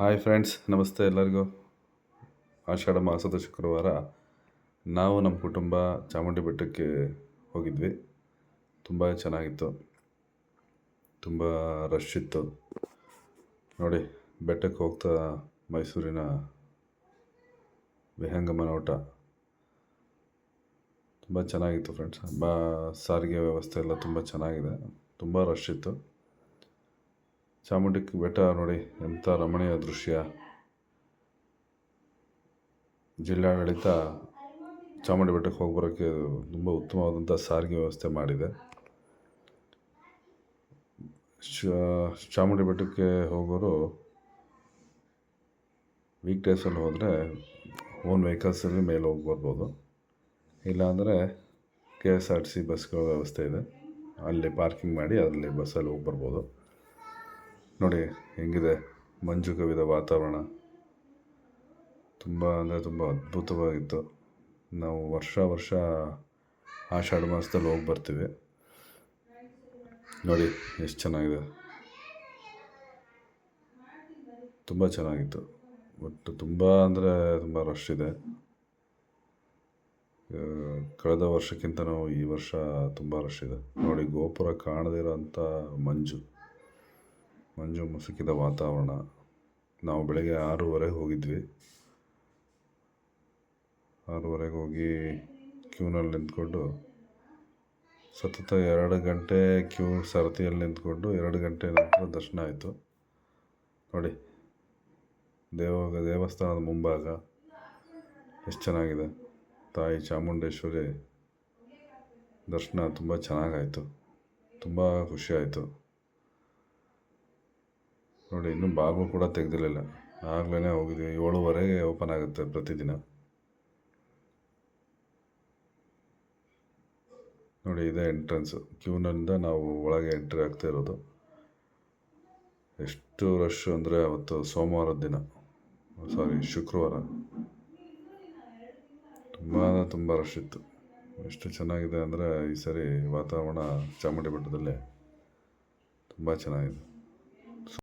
Hi friends, ನಮಸ್ತೆ ಎಲ್ಲರಿಗೂ. ಆಷಾಢ ಮಾಸದ ಶುಕ್ರವಾರ ನಾವು ನಮ್ಮ ಕುಟುಂಬ ಚಾಮುಂಡಿ ಬೆಟ್ಟಕ್ಕೆ ಹೋಗಿದ್ವಿ. ತುಂಬ ಚೆನ್ನಾಗಿತ್ತು. ತುಂಬ ರಶ್ ಇತ್ತು. ನೋಡಿ, ಬೆಟ್ಟಕ್ಕೆ ಹೋಗ್ತಾ ಮೈಸೂರಿನ ವಿಹಂಗಮ ನೋಟ ತುಂಬ ಚೆನ್ನಾಗಿತ್ತು ಫ್ರೆಂಡ್ಸ್. ಬಾ, ಸಾರಿಗೆ ವ್ಯವಸ್ಥೆ ಎಲ್ಲ ತುಂಬ ಚೆನ್ನಾಗಿದೆ. ತುಂಬ ರಶ್ ಇತ್ತು. ಚಾಮುಂಡಿ ಬೆಟ್ಟ ನೋಡಿ ಎಂಥ ರಮಣೀಯ ದೃಶ್ಯ. ಜಿಲ್ಲಾಡಳಿತ ಚಾಮುಂಡಿ ಬೆಟ್ಟಕ್ಕೆ ಹೋಗಿ ಬರೋಕ್ಕೆ ತುಂಬ ಉತ್ತಮವಾದಂಥ ಸಾರಿಗೆ ವ್ಯವಸ್ಥೆ ಮಾಡಿದೆ. ಚಾಮುಂಡಿ ಬೆಟ್ಟಕ್ಕೆ ಹೋಗೋರು ವೀಕ್ ಡೇಸಲ್ಲಿ ಹೋದರೆ ಓನ್ ವೆಹಿಕಲ್ಸಲ್ಲಿ ಮೇಲೆ ಹೋಗಿ ಬರ್ಬೋದು. ಇಲ್ಲಾಂದರೆ K S R T C ಬಸ್ಗಳ ವ್ಯವಸ್ಥೆ ಇದೆ. ಅಲ್ಲಿ ಪಾರ್ಕಿಂಗ್ ಮಾಡಿ ಅಲ್ಲಿ ಬಸ್ಸಲ್ಲಿ ಹೋಗಿ ಬರ್ಬೋದು. ನೋಡಿ, ಹೆಂಗಿದೆ ಮಂಜು ಕವಿದ ವಾತಾವರಣ. ತುಂಬ ಅಂದರೆ ತುಂಬ ಅದ್ಭುತವಾಗಿತ್ತು. ನಾವು ವರ್ಷ ವರ್ಷ ಆಷಾಢ ಮಾಸದಲ್ಲಿ ಹೋಗಿ ಬರ್ತೀವಿ. ನೋಡಿ, ಎಷ್ಟು ಚೆನ್ನಾಗಿದೆ. ತುಂಬ ಚೆನ್ನಾಗಿತ್ತು. ಬಟ್ ತುಂಬ ಅಂದರೆ ತುಂಬ ರಶ್ ಇದೆ. ಕಳೆದ ವರ್ಷಕ್ಕಿಂತ ನಾವು ಈ ವರ್ಷ ತುಂಬ ರಶ್ ಇದೆ. ನೋಡಿ, ಗೋಪುರ ಕಾಣದಿರೋಂಥ ಮಂಜು. ಮಂಜು ಮುಸುಕಿದ ವಾತಾವರಣ. ನಾವು ಬೆಳಗ್ಗೆ ಆರೂವರೆಗೆ ಹೋಗಿದ್ವಿ. ಆರೂವರೆಗೆ ಹೋಗಿ ಕ್ಯೂನಲ್ಲಿ ನಿಂತ್ಕೊಂಡು ಸತತ ಎರಡು ಗಂಟೆ ಕ್ಯೂ ಸರತಿಯಲ್ಲಿ ನಿಂತ್ಕೊಂಡು ಎರಡು ಗಂಟೆ ನಂತರ ದರ್ಶನ ಆಯಿತು. ನೋಡಿ ದೇವ ದೇವಸ್ಥಾನದ ಮುಂಭಾಗ ಎಷ್ಟು ಚೆನ್ನಾಗಿದೆ. ತಾಯಿ ಚಾಮುಂಡೇಶ್ವರಿ ದರ್ಶನ ತುಂಬ ಚೆನ್ನಾಗಾಯಿತು. ತುಂಬ ಖುಷಿಯಾಯಿತು ನೋಡಿ, ಇನ್ನೂ ಬಾಗಿಲು ಕೂಡ ತೆಗೆದಿರಲಿಲ್ಲ. ಆಗಲೇ ಹೋಗಿದ್ವಿ ಏಳುವರೆಗೆ ಓಪನ್ ಆಗುತ್ತೆ ಪ್ರತಿದಿನ. ನೋಡಿ, ಇದೇ ಎಂಟ್ರೆನ್ಸ್ ಕ್ಯೂನಿಂದ ನಾವು ಒಳಗೆ ಎಂಟ್ರಿ ಆಗ್ತಾ ಇರೋದು. ಎಷ್ಟು ರಶ್ ಅಂದರೆ ಅವತ್ತು ಸೋಮವಾರದ ದಿನ. ಸಾರಿ ಶುಕ್ರವಾರ. ತುಂಬ ತುಂಬ ರಶ್ ಇತ್ತು. ಎಷ್ಟು ಚೆನ್ನಾಗಿದೆ ಅಂದರೆ ಈ ಸರಿ ವಾತಾವರಣ ಚಾಮುಂಡಿ ಬೆಟ್ಟದಲ್ಲಿ ತುಂಬ ಚೆನ್ನಾಗಿದೆ.